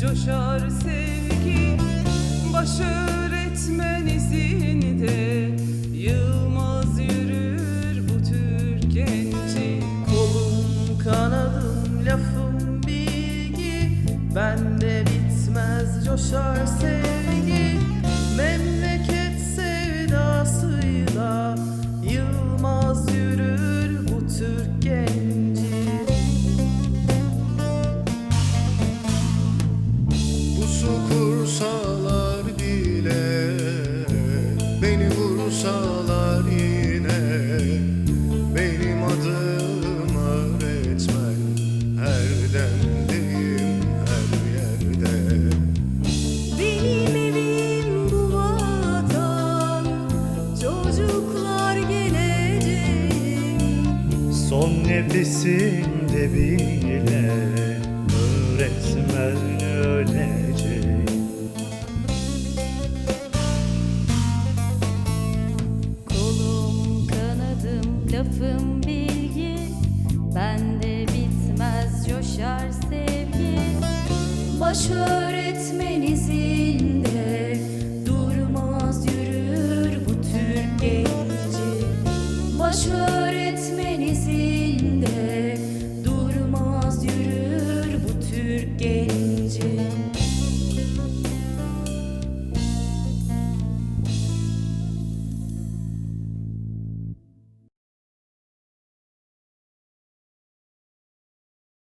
coşar sevgi. Baş öğretmen izinde Yılmaz yürür bu tür genci Kolum kanadım lafım bilgi. Bende bitmez coşar sevgi. Memle Beni vursalar yine Benim adım öğretmen. Her demdeyim her yerde. Benim evim bu vatan Çocuklar geleceğim Son nefesimde bile öğretmen lafım bilgi. Bende bitmez coşar sevgi. Baş öğretmenizi